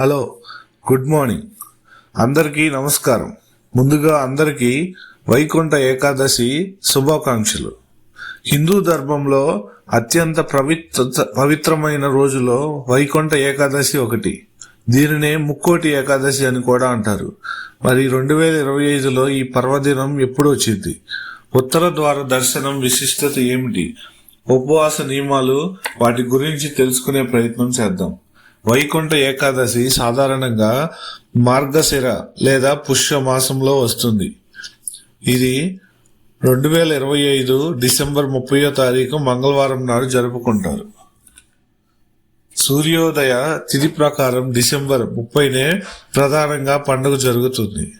Hello good morning. అందరికీ నమస్కారం. ముందుగా అందరికీ వైకుంఠ ఏకాదశి శుభాకాంక్షలు. హిందూ ధర్మంలో అత్యంత పవిత్ర పవిత్రమైన రోజులో వైకుంఠ ఏకాదశి ఒకటి. దీనినే ముక్కోటి ఏకాదశి అని కూడా అంటారు. మరి రెండు వేల ఇరవై ఐదులో ఈ పర్వదినం ఎప్పుడు వచ్చింది? ఉత్తర ద్వార దర్శనం విశిష్టత ఏమిటి? ఉపవాస నియమాలు వాటి గురించి తెలుసుకునే ప్రయత్నం చేద్దాం. వైకుంఠ ఏకాదశి సాధారణంగా మార్గశిర లేదా పుష్య మాసంలో వస్తుంది. ఇది రెండు వేల ఇరవై ఐదు డిసెంబర్ ముప్పయో తారీఖు మంగళవారం నాడు జరుపుకుంటారు. సూర్యోదయ తిథి ప్రకారం డిసెంబర్ ముప్పైనే ప్రధానంగా పండుగ జరుగుతుంది.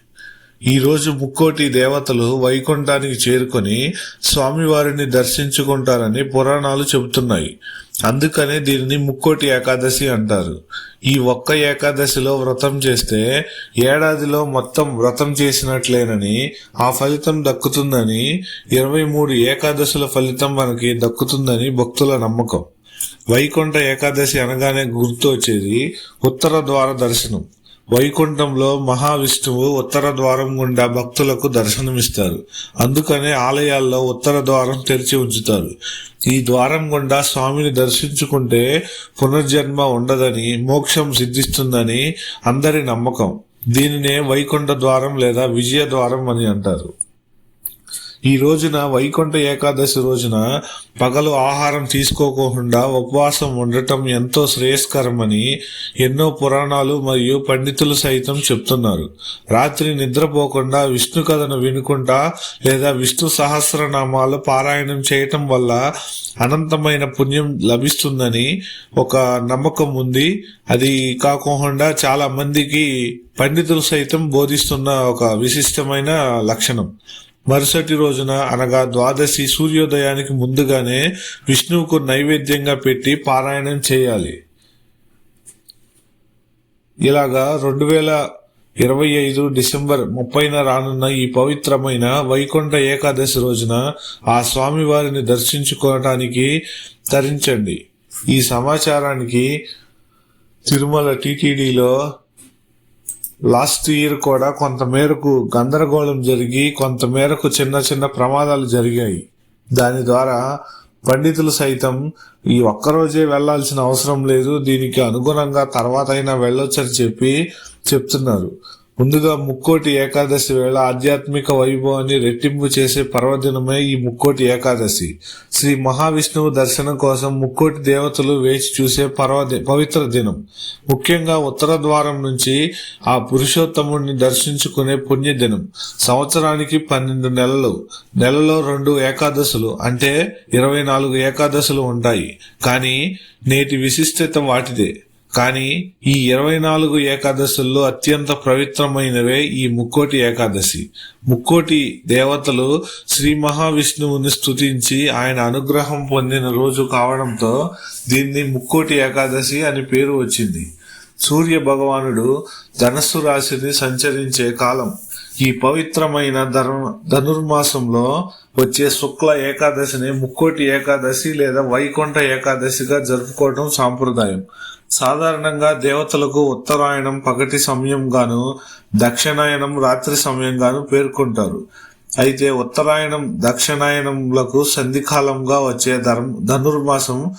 ఈ రోజు ముక్కోటి దేవతలు వైకుంఠానికి చేరుకొని స్వామివారిని దర్శించుకుంటారని పురాణాలు చెబుతున్నాయి. అందుకనే దీనిని ముక్కోటి ఏకాదశి అంటారు. ఈ ఒక్క ఏకాదశిలో వ్రతం చేస్తే ఏడాదిలో మొత్తం వ్రతం చేసినట్లేనని ఆ ఫలితం దక్కుతుందని ఇరవై మూడు ఏకాదశుల ఫలితం మనకి దక్కుతుందని భక్తుల నమ్మకం. వైకుంఠ ఏకాదశి అనగానే గుర్తు వచ్చేది ఉత్తర ద్వార దర్శనం. వైకుంఠంలో మహావిష్ణువు ఉత్తర ద్వారం గుండా భక్తులకు దర్శనమిస్తారు. అందుకనే ఆలయాల్లో ఉత్తర ద్వారం తెరిచి ఉంచుతారు. ఈ ద్వారం గుండా స్వామిని దర్శించుకుంటే పునర్జన్మ ఉండదని మోక్షం సిద్ధిస్తుందని అందరి నమ్మకం. దీనినే వైకుంఠ ద్వారం లేదా విజయ ద్వారం అని అంటారు. ఈ రోజున వైకుంఠ ఏకాదశి రోజున పగలు ఆహారం తీసుకోకుండా ఉపవాసం ఉండటం ఎంతో శ్రేయస్కరమని ఎన్నో పురాణాలు మరియు పండితులు సైతం చెప్తున్నారు. రాత్రి నిద్రపోకుండా విష్ణు కథను వినుకుంటా లేదా విష్ణు సహస్రనామాలు పారాయణం చేయటం వల్ల అనంతమైన పుణ్యం లభిస్తుందని ఒక నమ్మకం ఉంది. అది కాకుండా చాలా మందికి పండితులు సైతం బోధిస్తున్న ఒక విశిష్టమైన లక్షణం. మరుసటి రోజున అనగా ద్వాదశి సూర్యోదయానికి ముందుగానే విష్ణువుకు నైవేద్యంగా పెట్టి పారాయణం చేయాలి. ఇలాగా రెండు వేల ఇరవై ఐదు డిసెంబర్ ముప్పైన రానున్న ఈ పవిత్రమైన వైకుంఠ ఏకాదశి రోజున ఆ స్వామివారిని దర్శించుకోవటానికి తరించండి. ఈ సమాచారానికి తిరుమల టీటీడీలో లాస్ట్ ఇయర్ కూడా కొంత మేరకు గందరగోళం జరిగి కొంత మేరకు చిన్న చిన్న ప్రమాదాలు జరిగాయి. దాని ద్వారా పండితులు సైతం ఈ ఒక్కరోజే వెళ్ళాల్సిన అవసరం లేదు దీనికి అనుగుణంగా తర్వాత అయినా వెళ్ళొచ్చని చెప్పి చెప్తున్నారు. ముందుగా ముక్కోటి ఏకాదశి వేళ ఆధ్యాత్మిక వైభవాన్ని రెట్టింపు చేసే పర్వదినమే ఈ ముక్కోటి ఏకాదశి. శ్రీ మహావిష్ణువు దర్శనం కోసం ముక్కోటి దేవతలు వేచి చూసే పర్వది పవిత్ర దినం. ముఖ్యంగా ఉత్తర ద్వారం నుంచి ఆ పురుషోత్తముడిని దర్శించుకునే పుణ్యదినం. సంవత్సరానికి పన్నెండు నెలలు. నెలలో రెండు ఏకాదశులు అంటే ఇరవై నాలుగు ఏకాదశులు ఉంటాయి. కానీ నేటి విశిష్టత వాటిదే. కానీ ఈ ఇరవై నాలుగు ఏకాదశుల్లో అత్యంత పవిత్రమైనవే ఈ ముక్కోటి ఏకాదశి. ముక్కోటి దేవతలు శ్రీ మహావిష్ణువుని స్తుతించి ఆయన అనుగ్రహం పొందిన రోజు కావడంతో దీన్ని ముక్కోటి ఏకాదశి అని పేరు వచ్చింది. సూర్య భగవానుడు ధనస్సు రాశిని సంచరించే కాలం. ఈ పవిత్రమైన ధర్మ ధనుర్మాసంలో వచ్చే శుక్ల ఏకాదశిని ముక్కోటి ఏకాదశి లేదా వైకుంఠ ఏకాదశిగా జరుపుకోవడం సాంప్రదాయం. సాధారణంగా దేవతలకు ఉత్తరాయణం పగటి సమయం గాను దక్షిణాయనం రాత్రి సమయం గాను పేర్కొంటారు. అయితే ఉత్తరాయణం దక్షిణాయనములకు సంధికాలంగా వచ్చే ధర్మ ధనుర్మాసం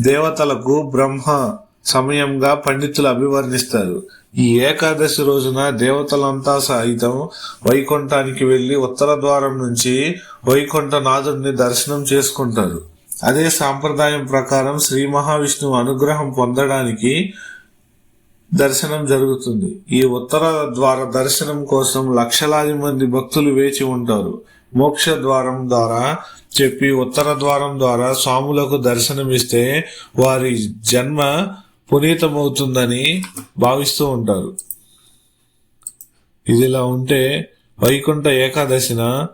దేవతలకు బ్రహ్మ సమయంగా పండితులు అభివర్ణిస్తారు. ఈ ఏకాదశి రోజున దేవతలంతా సహితం వైకుంఠానికి వెళ్ళి ఉత్తర ద్వారం నుంచి వైకుంఠ నాథుడిని దర్శనం చేసుకుంటారు. అదే సాంప్రదాయం ప్రకారం శ్రీ మహావిష్ణువు అనుగ్రహం పొందడానికి దర్శనం జరుగుతుంది. ఈ ఉత్తర ద్వార దర్శనం కోసం లక్షలాది మంది భక్తులు వేచి ఉంటారు. మోక్ష ద్వారం ద్వారా చెప్పి ఉత్తర ద్వారం ద్వారా స్వాములకు దర్శనమిస్తే వారి జన్మ పునీతమవుతుందని భావిస్తూ ఉంటారు. ఇదిలా ఉంటే వైకుంఠ ఏకాదశిన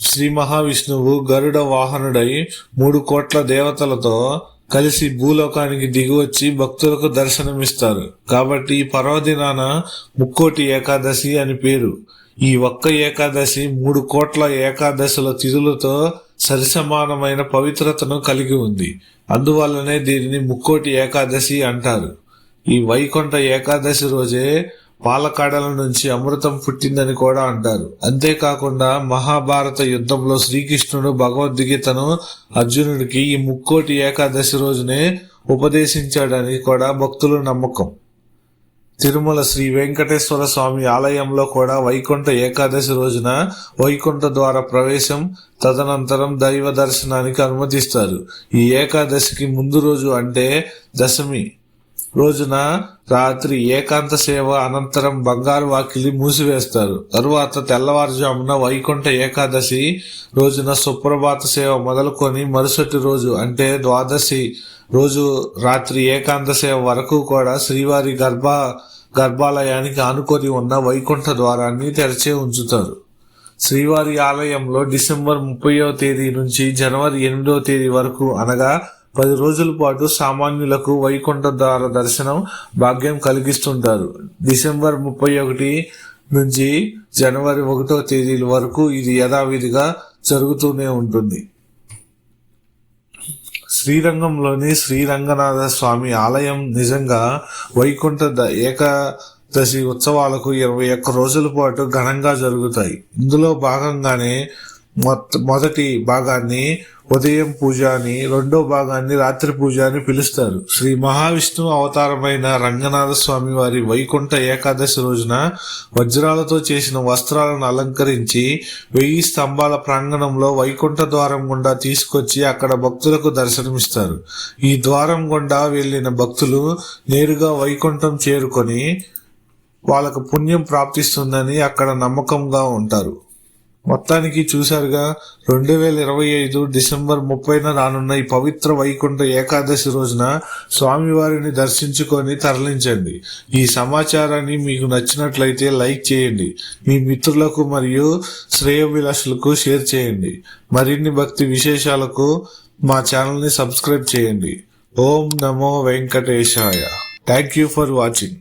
శ్రీ మహావిష్ణువు గరుడ వాహనుడై మూడు కోట్ల దేవతలతో కలిసి భూలోకానికి దిగివచ్చి భక్తులకు దర్శనమిస్తారు. కాబట్టి పర్వదినాన ముక్కోటి ఏకాదశి అని పేరు. ఈ ఒక్క ఏకాదశి మూడు కోట్ల ఏకాదశుల తిథులతో సరిసమానమైన పవిత్రతను కలిగి ఉంది. అందువల్లనే దీనిని ముక్కోటి ఏకాదశి అంటారు. ఈ వైకుంఠ ఏకాదశి రోజే పాలకాడల నుంచి అమృతం పుట్టిందని కూడా అంటారు. అంతేకాకుండా మహాభారత యుద్ధంలో శ్రీకృష్ణుడు భగవద్గీతను అర్జునుడికి ఈ ముక్కోటి ఏకాదశి రోజునే ఉపదేశించాడని కూడా భక్తుల నమ్మకం. తిరుమల శ్రీ వెంకటేశ్వర స్వామి ఆలయంలో కూడా వైకుంఠ ఏకాదశి రోజున వైకుంఠ ద్వార ప్రవేశం తదనంతరం దైవ దర్శనానికి అనుమతిస్తారు. ఈ ఏకాదశికి ముందు రోజు అంటే దశమి రోజున రాత్రి ఏకాంత సేవ అనంతరం బంగారు వాకిలి మూసివేస్తారు. తరువాత తెల్లవారుజామున వైకుంఠ ఏకాదశి రోజున సుప్రభాత సేవ మొదలుకొని మరుసటి రోజు అంటే ద్వాదశి రోజు రాత్రి ఏకాంత సేవ వరకు కూడా శ్రీవారి గర్భ గర్భాలయానికి ఆనుకొని ఉన్న వైకుంఠ ద్వారాన్ని తెరిచే ఉంచుతారు. శ్రీవారి ఆలయంలో డిసెంబర్ ముప్పయో తేదీ నుంచి జనవరి ఎనిమిదో తేదీ వరకు అనగా పది రోజుల పాటు సామాన్యులకు వైకుంఠ ద్వార దర్శనం భాగ్యం కలిగిస్తుంటారు. డిసెంబర్ ముప్పై ఒకటి నుంచి జనవరి ఒకటో తేదీల వరకు ఇది యథావిధిగా జరుగుతూనే ఉంటుంది. శ్రీరంగంలోని శ్రీరంగనాథ స్వామి ఆలయం నిజంగా వైకుంఠ ద- ఏకాదశి ఉత్సవాలకు ఇరవై ఒక్క రోజుల పాటు ఘనంగా జరుగుతాయి. ఇందులో భాగంగానే మొత్త మొదటి భాగాన్ని ఉదయం పూజ అని రెండో భాగాన్ని రాత్రి పూజ అని పిలుస్తారు. శ్రీ మహావిష్ణువు అవతారమైన రంగనాథ స్వామి వారి వైకుంఠ ఏకాదశి రోజున వజ్రాలతో చేసిన వస్త్రాలను అలంకరించి వెయ్యి స్తంభాల ప్రాంగణంలో వైకుంఠ ద్వారం గుండా తీసుకొచ్చి అక్కడ భక్తులకు దర్శనమిస్తారు. ఈ ద్వారం గుండా వెళ్ళిన భక్తులు నేరుగా వైకుంఠం చేరుకొని వాళ్ళకు పుణ్యం ప్రాప్తిస్తుందని అక్కడ నమ్మకంగా ఉంటారు. మొత్తానికి చూశారుగా రెండు వేల ఇరవై ఐదు డిసెంబర్ ముప్పైన రానున్న ఈ పవిత్ర వైకుంఠ ఏకాదశి రోజున స్వామివారిని దర్శించుకొని తరలించండి. ఈ సమాచారాన్ని మీకు నచ్చినట్లయితే లైక్ చేయండి. మీ మిత్రులకు మరియు శ్రేయోభిలాషులకు షేర్ చేయండి. మరిన్ని భక్తి విశేషాలకు మా ఛానల్ని సబ్స్క్రైబ్ చేయండి. ఓం నమో వెంకటేశాయ. Thank you for watching.